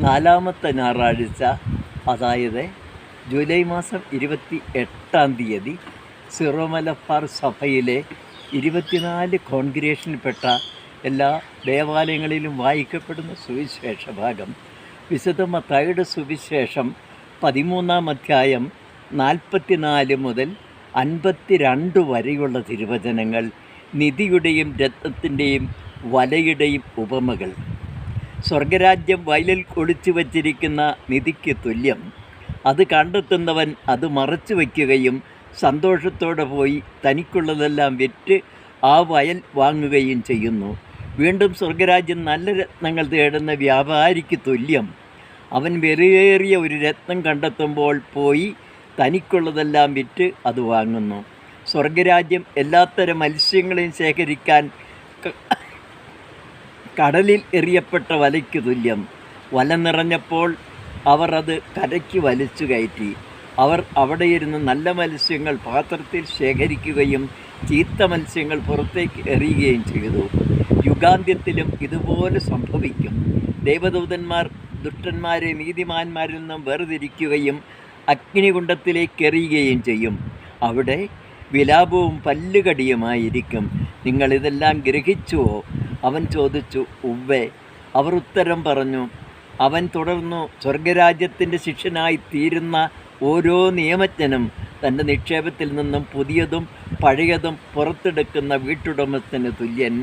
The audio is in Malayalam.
നാലാമത്തെ ഞായറാഴ്ച അതായത് ജൂലൈ മാസം ഇരുപത്തി എട്ടാം തീയതി സിറോ മലബാർ സഭയിലെ ഇരുപത്തിനാല് കോൺഗ്രേഷനിൽപ്പെട്ട എല്ലാ ദേവാലയങ്ങളിലും വായിക്കപ്പെടുന്ന സുവിശേഷ ഭാഗം. വിശുദ്ധ മത്തായിയുടെ സുവിശേഷം പതിമൂന്നാം അധ്യായം നാൽപ്പത്തിനാല് മുതൽ അൻപത്തിരണ്ട് വരെയുള്ള തിരുവചനങ്ങൾ നിധിയുടെയും രത്നത്തിന്റെയും വലയുടെയും ഉപമകൾ. സ്വർഗരാജ്യം വയലിൽ ഒളിച്ചു വച്ചിരിക്കുന്ന നിധിക്ക് തുല്യം. അത് കണ്ടെത്തുന്നവൻ അത് മറച്ചു വയ്ക്കുകയും സന്തോഷത്തോടെ പോയി തനിക്കുള്ളതെല്ലാം വിറ്റ് ആ വയൽ വാങ്ങുകയും ചെയ്യുന്നു. വീണ്ടും സ്വർഗരാജ്യം നല്ല രത്നങ്ങൾ തേടുന്ന വ്യാപാരിക്ക് തുല്യം. അവൻ വെറിയേറിയ ഒരു രത്നം കണ്ടെത്തുമ്പോൾ പോയി തനിക്കുള്ളതെല്ലാം വിറ്റ് അത് വാങ്ങുന്നു. സ്വർഗരാജ്യം എല്ലാത്തരം മത്സ്യങ്ങളെയും ശേഖരിക്കാൻ കടലിൽ എറിയപ്പെട്ട വലയ്ക്ക് തുല്യം. വല നിറഞ്ഞപ്പോൾ അവർ അത് കരയ്ക്ക് വലിച്ചു കയറ്റി. അവർ അവിടെയിരുന്ന് നല്ല മത്സ്യങ്ങൾ പാത്രത്തിൽ ശേഖരിക്കുകയും ചീത്ത മത്സ്യങ്ങൾ പുറത്തേക്ക് എറിയുകയും ചെയ്തു. യുഗാന്ത്യത്തിലും ഇതുപോലെ സംഭവിക്കും. ദേവദൂതന്മാർ ദുഷ്ടന്മാരെ നീതിമാന്മാരിൽ നിന്നും വേർതിരിക്കുകയും അഗ്നികുണ്ഡത്തിലേക്ക് എറിയുകയും ചെയ്യും. അവിടെ വിലാപവും പല്ലുകടിയുമായിരിക്കും. നിങ്ങളിതെല്ലാം ഗ്രഹിച്ചുവോ? അവൻ ചോദിച്ചു ഉവ്വേ. അവർ ഉത്തരം പറഞ്ഞു അവൻ തുടർന്നു സ്വർഗരാജ്യത്തിന്റെ ശിഷ്യനായി തീരുന്ന ഓരോ നിയമജ്ഞനും തന്റെ നിക്ഷേപത്തിൽ നിന്നും പുതിയതും പഴയതും പുറത്തെടുക്കുന്ന വീട്ടുടമസ്ഥന് തുല്യൻ.